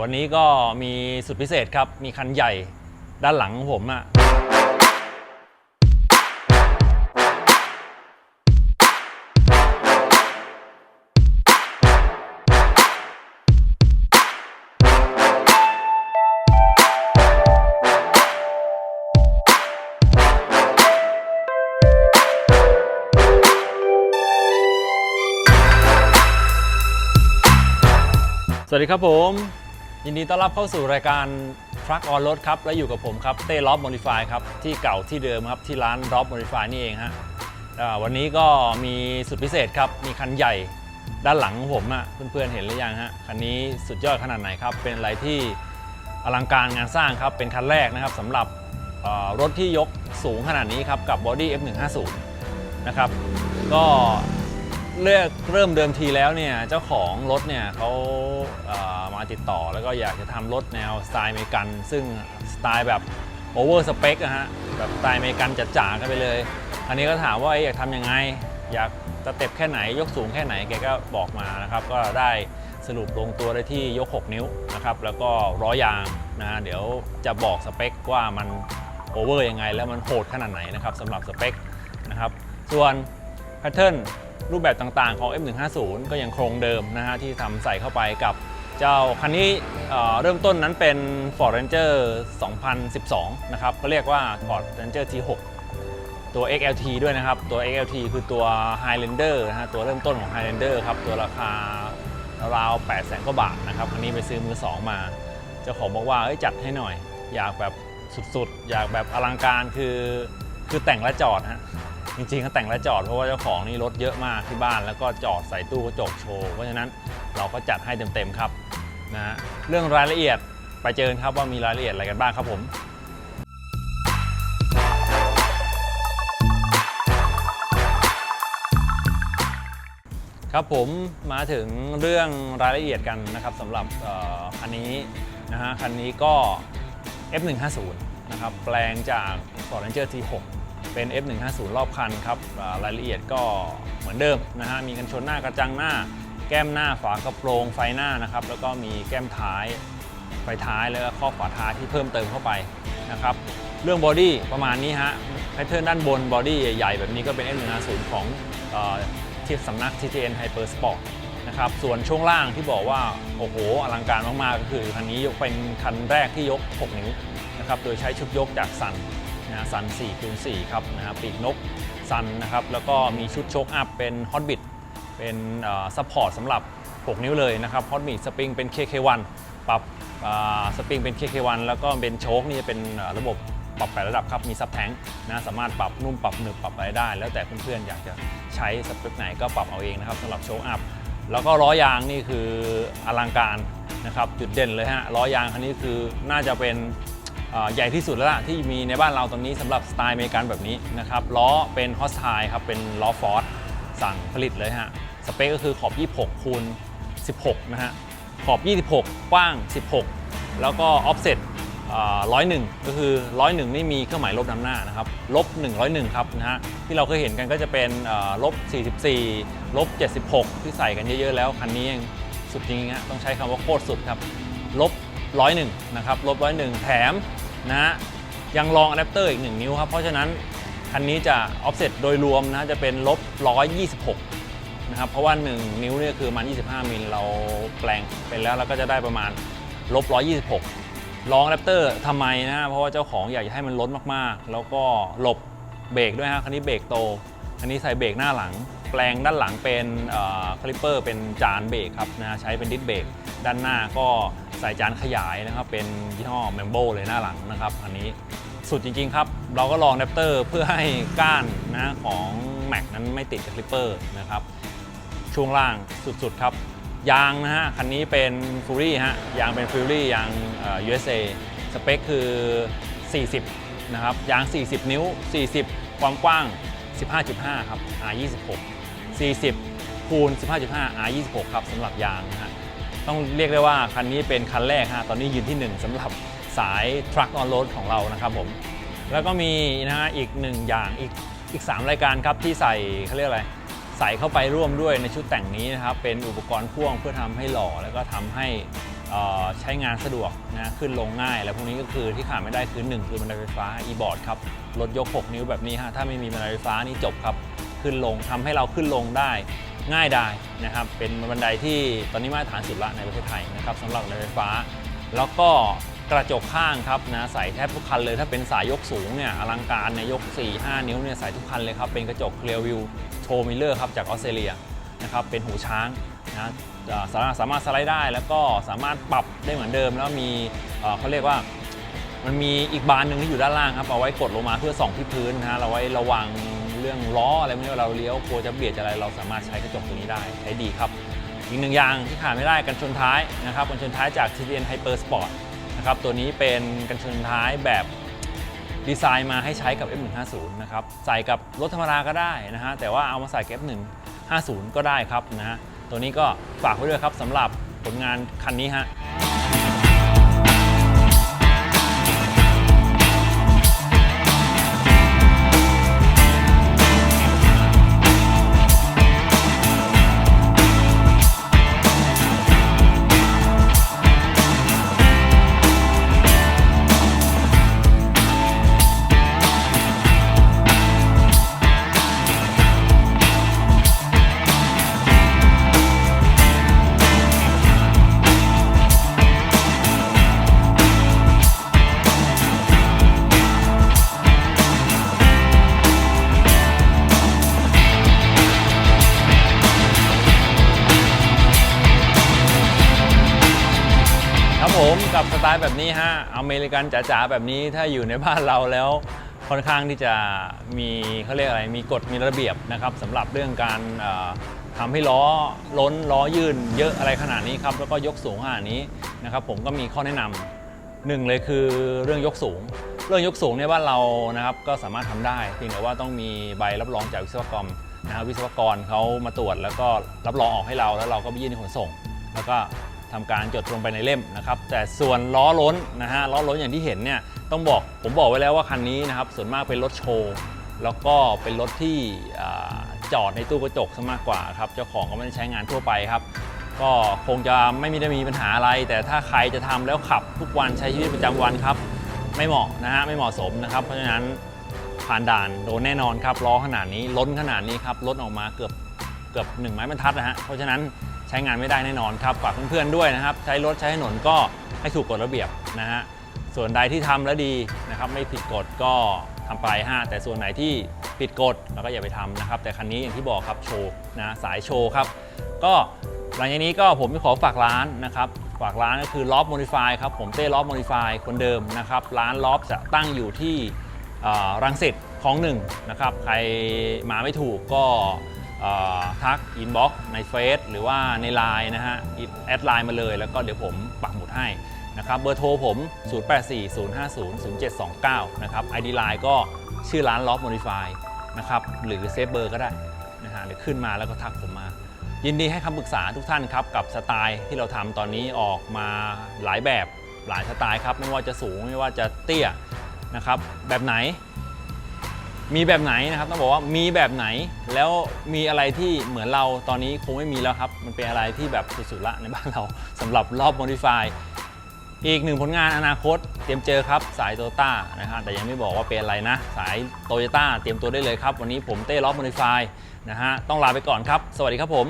วันนี้ก็มีสุดพิเศษครับ มีคันใหญ่ด้านหลังของผมอะสวัสดีครับผม ยินดีต้อนรับเข้าสู่รายการ Truck on Road ครับ และอยู่กับผมครับเต้ล็อบมอดิฟายครับ ที่เก่าที่เดิมครับ ที่ร้านล็อบมอดิฟายนี่เองฮะอ่าวันนี้ก็มีสุดพิเศษครับ มีคันใหญ่ด้านหลังของผมอะเพื่อนๆเห็นหรือยังฮะคันนี้สุดยอดขนาดไหนครับ เป็นอะไรที่อลังการงานสร้างครับ เป็นคันแรกนะครับสำหรับเอ่อรถที่ยกสูงขนาดนี้ครับ กับ Body F150 นะครับ ก็ เลือกเริ่มเดิมทีแล้วเนี่ยเจ้าของรถเนี่ยเขาเอ่อมาติดต่อแล้วก็อยากจะทำรถแนวสไตล์อเมริกัน ซึ่งสไตล์แบบโอเวอร์สเปคอะฮะแบบสไตล์อเมริกันจ๋าๆกันไปเลย อันนี้ก็ถามว่าเอ๊ะอยากทำยังไง อยากสเต็ปแค่ไหนยกสูงแค่ไหนแกก็บอกมานะครับ ก็ได้สรุปลงตัวได้ที่ยก 6 นิ้วนะครับแล้วก็ร้อยยางนะฮะเดี๋ยวจะบอกสเปคว่ามันโอเวอร์ยังไง แล้วมันโหดขนาดไหนนะครับสำหรับสเปคนะครับส่วนแพทเทิร์น รูปแบบต่างๆของ F150 ก็ยังโครงเดิมนะฮะที่ทำใส่เข้าไปกับเจ้าคันนี้เเริ่มต้นนั้นเป็น Ford Ranger 2012 นะครับก็เรียกว่า Ford Ranger T6 ตัว XLT ด้วยนะครับ ตัว XLT คือตัว Highlander นะฮะตัวเริ่มต้นของ Highlander ครับ ตัวราคาราว8 0 0 0 0กว่าบาทนะครับ อันนี้ไปซื้อมือ2มาเจ้าของบอกว่าจัดให้หน่อย อยากแบบสุดๆ อยากแบบอลังการคือคือแต่งและจอดฮะ จริงๆเขาแต่งและจอดเพราะว่าเจ้าของนี่รถเยอะมากที่บ้าน แล้วก็จอดใส่ตู้กระจกโชว์เพราะฉะนั้นเราก็จัดให้เต็มๆครับนะฮะเรื่องรายละเอียดไปเจอกันครับว่ามีรายละเอียดอะไรกันบ้างครับผมครับผมมาถึงเรื่องรายละเอียดกันนะครับสำหรับคันนี้นะฮะคันนี้ก็ F150 นะครับแปลงจาก Ford Ranger T6 เป็น F150 รอบคันครับรายละเอียดก็เหมือนเดิมนะฮะมีกันชนหน้ากระจังหน้า แก้มหน้าฝากระโปรงไฟหน้านะครับแล้วก็มีแก้มท้ายไฟท้ายแล้วก็ข้อฝาท้ายที่เพิ่มเติมเข้าไปนะครับเรื่องบอดี้ประมาณนี้ฮะแพทเทิร์นด้านบนบอดี้ใหญ่ๆ แบบนี้ก็เป็น F150 ของอที่สำนัก TTN Hyper Sport นะครับส่วนช่วงล่างที่บอกว่า โอ้โห อลังการมากๆ ก็คือคันนี้ยกเป็นคันแรกที่ยก 6 นิ้วนะครับโดยใช้ชุดยกจากซัน นะซัน4คูณ4ครับนะฮะปีกนกซันนะครับแล้วก็มีชุดโชคอัพเป็นฮอตบิ t เป็นซัพพอร์ตสำหรับ 6 นิ้วเลยนะครับฮอตบิ t สปริงเป็น KK1 ปรับสปริงเป็น KK1 แล้วก็เป็นโชคนี่จะเป็นระบบปรับแปดระดับครับ มีซับแทงนะสามารถปรับนุ่มปรับหนึบปรับอะไรได้ แล้วแต่เพื่อนๆอยากจะใช้สเปคไหนก็ปรับเอาเองนะครับสำหรับโชคอัพแล้วก็ล้อยางนี่คืออลังการนะครับจุดเด่นเลยฮะล้อยางคันนี้คือน่าจะเป็น ใหญ่ที่สุดแล้วล่ะที่มีในบ้านเราตอนนี้สำหรับสไตล์อเมริกันแบบนี้นะครับล้อเป็นฮอสไทครับเป็นล้อฟอร์ดสั่งผลิตเลยฮะสเปคก็คือขอบ 26 คูณ 16 นะฮะ ขอบ 26 กว้าง 16 แล้วก็ออฟเซ็ตร้อยหนึ่งก็คือร้อยหนึ่งนี่มีเครื่องหมายลบนำหน้านะครับลบ101ครับนะฮะที่เราเคยเห็นกันก็จะเป็นเอ่อลบ44ลบ76 ที่ใส่กันเยอะๆแล้ว คันนี้ยังสุดจริงๆฮะต้องใช้คำว่าโคตรสุดครับลบร้อยหนึ่งนะครับลบร้อยหนึ่งแถม นะฮะยังรองอะแดปเตอร์อีก 1 นิ้วครับ เพราะฉะนั้นคันนี้จะออฟเซตโดยรวมนะจะเป็นลบ 126 นะครับ เพราะว่า 1 นิ้วเนี่ยคือมัน 25 มิลเราแปลงเป็นแล้วเราก็จะได้ประมาณลบ 126 รองอะแดปเตอร์ทำไมนะเพราะว่าเจ้าของอยากจะให้มันล้นมากๆ แล้วก็หลบเบรกด้วยฮะคันนี้เบรกโต คันนี้ใส่เบรกหน้าหลัง แปลงด้านหลังเป็นคลิปเปอร์เป็นจานเบรกครับนะใช้เป็นดิสเบรกด้านหน้าก็ใส่จานขยายนะครับเป็นยี่ห้อแมมโบเลยหน้าหลังนะครับอันนี้สุดจริง ๆ ครับ เราก็ลองแดปเตอร์เพื่อให้ก้านนะของ Mac นั้นไม่ติดกับคลิปเปอร์นะครับช่วงล่างสุดๆครับยางนะฮะคันนี้เป็น Fury ฮะยางเป็น Fury ยาง USA สเปคคือ 40 นะครับยาง 40 นิ้ว 40 ความกว้าง 15.5 ครับ R26 40 คูณ 15.5 R26 ครับสำหรับยางนะฮะต้องเรียกได้ว่าคันนี้เป็นคันแรกฮะตอนนี้ยืนที่ 1สำหรับสาย Truck on Road ของเรานะครับผม แล้วก็มีนะฮะอีกหนึ่งอย่างอีกอีก 3 รายการครับที่ใส่เขาเรียกอะไร ใส่เข้าไปร่วมด้วยในชุดแต่งนี้นะครับ เป็นอุปกรณ์พ่วงเพื่อทำให้หล่อ แล้วก็ทำให้ใช้งานสะดวกนะขึ้นลงง่าย แล้วพวกนี้ก็คือที่ขาดไม่ได้คือ 1 คือบันไดไฟฟ้า e-board ครับรถยก 6 นิ้วแบบนี้ฮะถ้าไม่มีบันไดไฟฟ้านี่จบครับ ขึ้นลงทำให้เราขึ้นลงได้ง่ายดายนะครับเป็นบันไดที่ตอนนี้มาตรฐานสุดละในประเทศไทยนะครับสำหรับบันไฟฟ้า แล้วก็กระจกข้างครับนะใส่แทบทุกคันเลยถ้าเป็นสายยกสูงเนี่ยอลังการเนี่ยก 4-5 นิ้วเนี่ยใส่ทุกคันเลยครับเป็นกระจกเคลียร์วิวโชว์มิลเลอร์ครับจากออสเตรเลียนะครับเป็นหูช้างนะสามารถสามารถสไลด์ได้ แล้วก็สามารถปรับได้เหมือนเดิม แล้วมีเขาเรียกว่ามันมีอีกบานหนึ่งที่อยู่ด้านล่างครับเอาไว้กดลงมาเพื่อส่องที่พื้นนะฮะเราไว้ระวัง เรื่องล้ออะไรพวกนี้เวลาเราเลี้ยวกลัวจะเบียดอะไรเราสามารถใช้กระจกตัวนี้ได้ใช้ดีครับ อีกหนึ่งอย่างที่ขาดไม่ได้กันชนท้ายนะครับกันชนท้ายจาก TDN Hyper Sport นะครับตัวนี้เป็นกันชนท้ายแบบดีไซน์มาให้ใช้กับ F150 นะครับใส่กับรถธรรมดาก็ได้นะฮะแต่ว่าเอามาใส่กับ F150 ก็ได้ครับนะฮะตัวนี้ก็ฝากไว้ด้วยครับสำหรับผลงานคันนี้ฮะับสไตล์แบบนี้ฮะ อเมริกันจ๋าๆ แบบนี้ถ้าอยู่ในบ้านเราแล้วค่อนข้างที่จะมีเขาเรียกอะไร มีกฎมีระเบียบนะครับสำหรับเรื่องการเอ่อทำให้ล้อล้นล้อยืนเยอะอะไรขนาดนี้ครับแล้วก็ยกสูงขนาดนี้นะครับผมก็มีข้อแนะนำหนึ่งเลยคือเรื่องยกสูง เรื่องยกสูงในยบ้านเรานะครับก็สามารถทำได้เพียงแต่ว่าต้องมีใบรับรองจากวิศวกรนะครับวิศวกรเขามาตรวจแล้วก็รับรองออกให้เราแล้วเราก็ไปยื่นในขนส่ง แล้วก็ ทำการจดลงไปในเล่มนะครับแต่ส่วนล้อล้นนะฮะล้อล้นอย่างที่เห็นเนี่ยต้องบอกผมบอกไว้แล้วว่าคันนี้นะครับส่วนมากเป็นรถโชว์แล้วก็เป็นรถที่จอดในตู้กระจกซะมากกว่าครับเจ้าของก็ไม่ได้ใช้งานทั่วไปครับ ก็คงจะไม่มีได้มีปัญหาอะไร แต่ถ้าใครจะทำแล้วขับทุกวันใช้ชีวิตประจำวันครับ ไม่เหมาะนะฮะไม่เหมาะสมนะครับ เพราะฉะนั้นผ่านด่านโดนแน่นอนครับล้อขนาดนี้ล้นขนาดนี้ครับล้นออกมาเกือบ เกือบหนึ่งไม้บรรทัดนะฮะเพราะฉะนั้นใช้งานไม่ได้แน่นอนครับฝากเพื่อนๆด้วยนะครับ ใช้รถใช้ถนนก็ให้ถูกกฎระเบียบนะฮะส่วนใดที่ทำแล้วดีนะครับ ไม่ผิดกฎก็ทำไปฮะแต่ส่วนไหนที่ผิดกฎเราก็อย่าไปทำนะครับ แต่คันนี้อย่างที่บอกครับโชว์นะสายโชว์ครับ ก็หลังจากนี้ก็ผมขอฝากร้านนะครับฝากร้านก็คือล็อบโมดิฟายครับผมเต้ล็อบโมดิฟายคนเดิมนะครับ ร้านล็อบจะตั้งอยู่ที่รังสิตคลองหนึ่งนะครับ ใครมาไม่ถูกก็ ทักอินบ็อกในเฟซหรือว่าในไลน์นะฮะแอดไลน์มาเลยแล้วก็เดี๋ยวผมปักหมุดให้นะครับเบอร์โทรผม 0840500729 นะครับ ID Line ก็ชื่อร้านล็อบโมดิฟายนะครับ หรือเซฟเบอร์ก็ได้นะฮะหรือขึ้นมาแล้วก็ทักผมมา ยินดีให้คำปรึกษาทุกท่านครับ กับสไตล์ที่เราทำตอนนี้ออกมาหลายแบบหลายสไตล์ครับ ไม่ว่าจะสูงไม่ว่าจะเตี้ยนะครับ แบบไหน มีแบบไหนนะครับต้องบอกว่ามีแบบไหน แล้วมีอะไรที่เหมือนเราตอนนี้คงไม่มีแล้วครับ มันเป็นอะไรที่แบบสุดๆละในบ้านเราสำหรับรอบ Modify อีกหนึ่งผลงานอนาคตเตรียมเจอครับสายโตโยต้านะครับแต่ยังไม่บอกว่าเป็นอะไรนะ สายโตโยต้าเตรียมตัวได้เลยครับ วันนี้ผมเต้ล็อบ Modify นะฮะต้องลาไปก่อนครับ สวัสดีครับผม